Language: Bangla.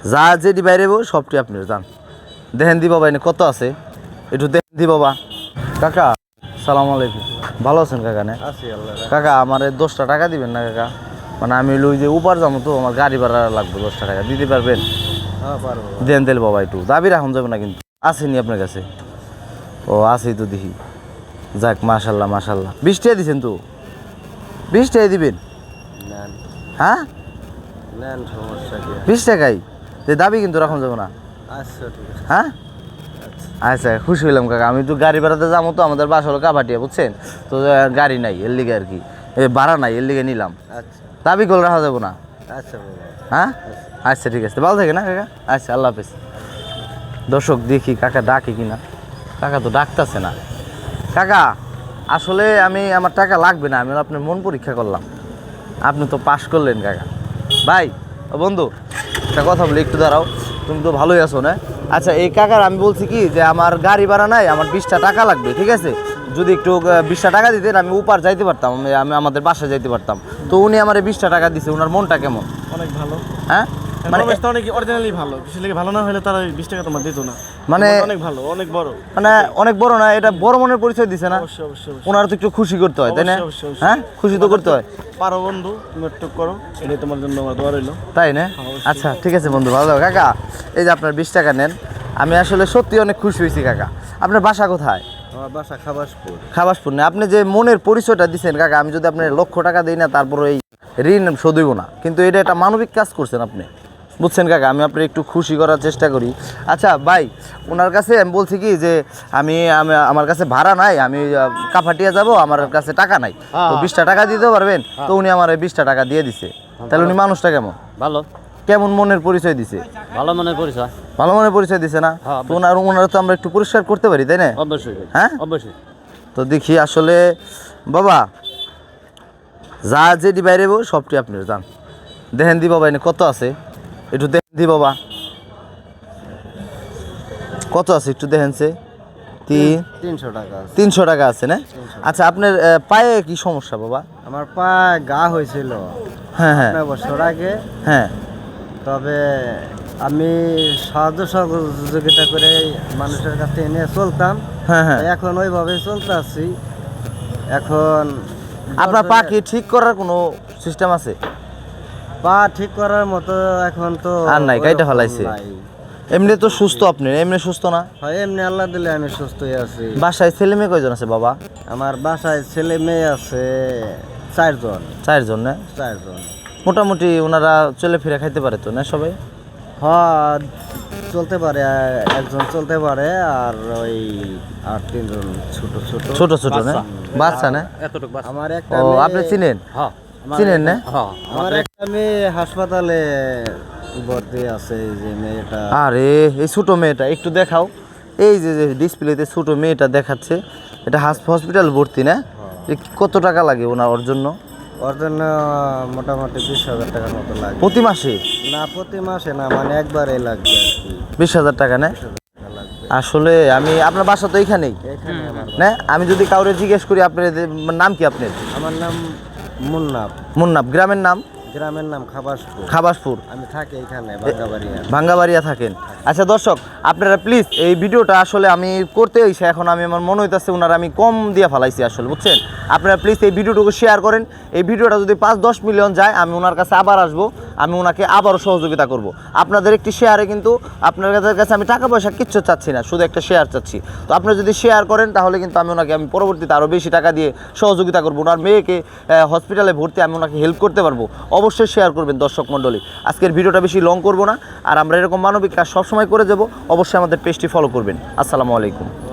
যা যেটি বাইরে বউ সবটি আপনি যান দেখেন দি বাবা এনে কত আছে? একটু দেখেন দি বাবা কাকা সালাম আলাইকুম। ভালো আছেন কাকা নে? কাকা আমার এই দশটা টাকা দিবেন না কাকা? মানে আমি লই যে উপার যাব তো আমার গাড়ি ভাড়া লাগবে দশটা টাকা। দিতে পারবেন? হ্যাঁ দেন তেল বাবা একটু। দাবি রাখুন যাবে না কিন্তু। আসেনি আপনার কাছে? ও আসেই তো দেখি। যাক মাশাল্লাহ মাশাল্লাহ। বিশ টাকা দিছেন তো? বিশ টাকা দিবেন? হ্যাঁ? বিশ টাকাই? তো দাবি কিন্তু রাখুন যাব না। আচ্ছা হ্যাঁ? আচ্ছা খুশি হইলাম কাকা। আমি তো গাড়ি ভাড়াতে যাব তো আমাদের বাস হলো কাবাটিয়া বুঝছেন? তো গাড়ি নাই এর লিগে আর কি। এ ভাড়া নাই এর লিগে নিলাম। আচ্ছা। দাবি করে রাখা যাব না। আচ্ছা হ্যাঁ? আচ্ছা ঠিক আছে। ভালো থাকে না কাকা? আচ্ছা আল্লাহ হাফেজ। দর্শক দেখি কাকা ডাকে কিনা। কাকা তো ডাকতেছে না। কাকা আসলে আমি আমার টাকা লাগবে না আমি আপনার মন পরীক্ষা করলাম। আপনি তো পাশ করলেন কাকা। ভাই ও বন্ধু একটা কথা বলি একটু দাঁড়াও। তুমি তো ভালোই আছো না? আচ্ছা এই কাকার আমি বলছি কি যে আমার গাড়ি ভাড়া নাই আমার বিশটা টাকা লাগবে ঠিক আছে? যদি একটু বিশটা টাকা দিতেন আমি উপার যাইতে পারতাম আমি আমি আমাদের বাসায় যাইতে পারতাম। তো উনি আমার বিশটা টাকা দিছে ওনার মনটা কেমন? অনেক ভালো। হ্যাঁ? মানে মানে অনেক অরিজিনালি ভালো। কিছু লেগে ভালো না হলে তারা বিশ টাকা তোমার দিত না। মানে অনেক ভালো অনেক বড়। মানে অনেক বড় না এটা বড় মনের পরিচয় দিছে না? অবশ্যই অবশ্যই ওনার তো একটু খুশি করতে হয় তাই না। হ্যাঁ? খুশি তো করতে হয়। পারো বন্ধু তুমি একটু করো তোমার জন্য আমার দোয়া রইল। তাই না? আচ্ছা ঠিক আছে বন্ধু ভালো কাকা এই যে আপনার বিশ টাকা নেন আমি আসলে সত্যি অনেক খুশি হয়েছি কাকা। আপনার বাসা কোথায়? বাসা খাবাসপুর। খাবাসপুর না? আপনি যে মনের পরিচয়টা দিচ্ছেন কাকা আমি যদি আপনার লক্ষ টাকা দিই না তারপর এই ঋণ শোধইব না। কিন্তু এটা একটা মানবিক কাজ করছেন আপনি। বুঝছেন কাকা আমি আপনার একটু খুশি করার চেষ্টা করি। আচ্ছা ভাই ওনার কাছে আমি বলছি কি যে আমি আমি আমার কাছে ভাড়া নাই আমি কাফাটিয়া যাব আমার কাছে টাকা নাই। তো বিশটা টাকা দিতে পারবেন? তো উনি আমার বিশটা টাকা দিয়ে দিছে। তাহলে উনি মানুষটা কেমন? ভালো। কেমন মনের পরিচয় দিছে? ভালো মনের পরিচয়। ভালো মনের পরিচয় দিছে না? হ্যাঁ, তো ওনার ওনারা তো আমরা একটু পরিষ্কার করতে পারি তাই না? অবশ্যই হ্যাঁ? অবশ্যই। তো দেখি আসলে বাবা যা যেটি বাইরে সবটি আপনি যান দেখেন দি বাবা এনে কত আছে? একটু দেখেন দি বাবা। কত আছে একটু দেখেন সে? তিন তিনশো টাকা আছে। তিনশো টাকা আছে না? আচ্ছা আপনার পায়ে কি সমস্যা বাবা? আমার পায়ে গা হয়েছিল। হ্যাঁ হ্যাঁ। বছর আগে। হ্যাঁ। তবে আমি সাহায্য সহযোগিতা করে মানুষের কাছে এনে চলতাম। হ্যাঁ হ্যাঁ। এখন ওইভাবে চলতে আছি। এখন আপনার পা কি ঠিক করার কোনো সিস্টেম আছে? পা ঠিক করার মতো এখন তো আর নাই, কাইটা ওরকম ফেলাইছে। এমনি তো সুস্থ আপনি এমনি সুস্থ না? হয় এমনি আল্লাহ দিলে আমি সুস্থই আছি। বাসায় ছেলে মেয়ে কয়জন আছে বাবা? আমার বাসায় ছেলে মেয়ে আছে চারজন। চারজন না? চারজন। মোটামুটি ওনারা চলে ফিরে খাইতে পারে তো না সবাই? হ্যাঁ চলতে পারে একজন চলতে পারে আর ওই আর তিনজন ছোট ছোট। ছোট ছোট না? বাচ্চা। না? এতটুকু আমার একটা ও আপনি চিনেন? হ্যাঁ। চিনেন না? হ্যাঁ আমার একটা মেয়ে হাসপাতালে ভর্তি আছে এই যে মেয়েটা। আরে এই ছোট মেয়েটা একটু দেখাও। এই যে যে ডিসপ্লেতে ছোট মেয়েটা দেখাচ্ছে এটা হসপিটাল ভর্তি না? কত টাকা লাগে ওনার ওর জন্য? ওর জন্য মোটামুটি বিশ হাজার টাকার মতো লাগে। প্রতি মাসে? না প্রতি মাসে না মানে একবারে লাগবে বিশ হাজার টাকা না? আসলে আমি আপনার বাসা তো এখানেই। না? আমি যদি কাউরে জিজ্ঞেস করি আপনার নাম কি আপনার? আমার নাম মুন্নাব। মুন্নাব গ্রামের নাম? গ্রামের নাম খাবাসপুর। খাবাসপুর। আমি থাকি এখানে ভাঙ্গাবাড়িয়া ভাঙ্গাবাড়িয়া থাকেন। আচ্ছা দর্শক আপনারা প্লিজ এই ভিডিওটা আসলে আমি করতে হইছে এখন আমি আমার মনে হইতেছে ওনারা আমি কম দিয়ে ফেলাইছি আসলে বুঝছেন? আপনারা প্লিজ এই ভিডিওটুকু শেয়ার করেন। এই ভিডিওটা যদি পাঁচ দশ মিলিয়ন যায় আমি ওনার কাছে আবার আসব। আমি ওনাকে আবারও সহযোগিতা করব। আপনাদের একটি শেয়ারে কিন্তু আপনাদের কাছে আমি টাকা পয়সা কিচ্ছু চাচ্ছি না, শুধু একটা শেয়ার চাচ্ছি। তো আপনারা যদি শেয়ার করেন, তাহলে কিন্তু আমি ওনাকে, আমি পরবর্তীতে আরও বেশি টাকা দিয়ে সহযোগিতা করব। ওনার মেয়েকে হসপিটালে ভর্তি আমি ওনাকে হেল্প করতে পারব। অবশ্যই শেয়ার করবেন দর্শক মণ্ডলী। আজকের ভিডিওটা বেশি লং করব না, আর আমরা এরকম মানবিক কাজ সবসময় করে যাব। অবশ্যই আমাদের পেজটি ফলো করবেন। আসসালামু আলাইকুম।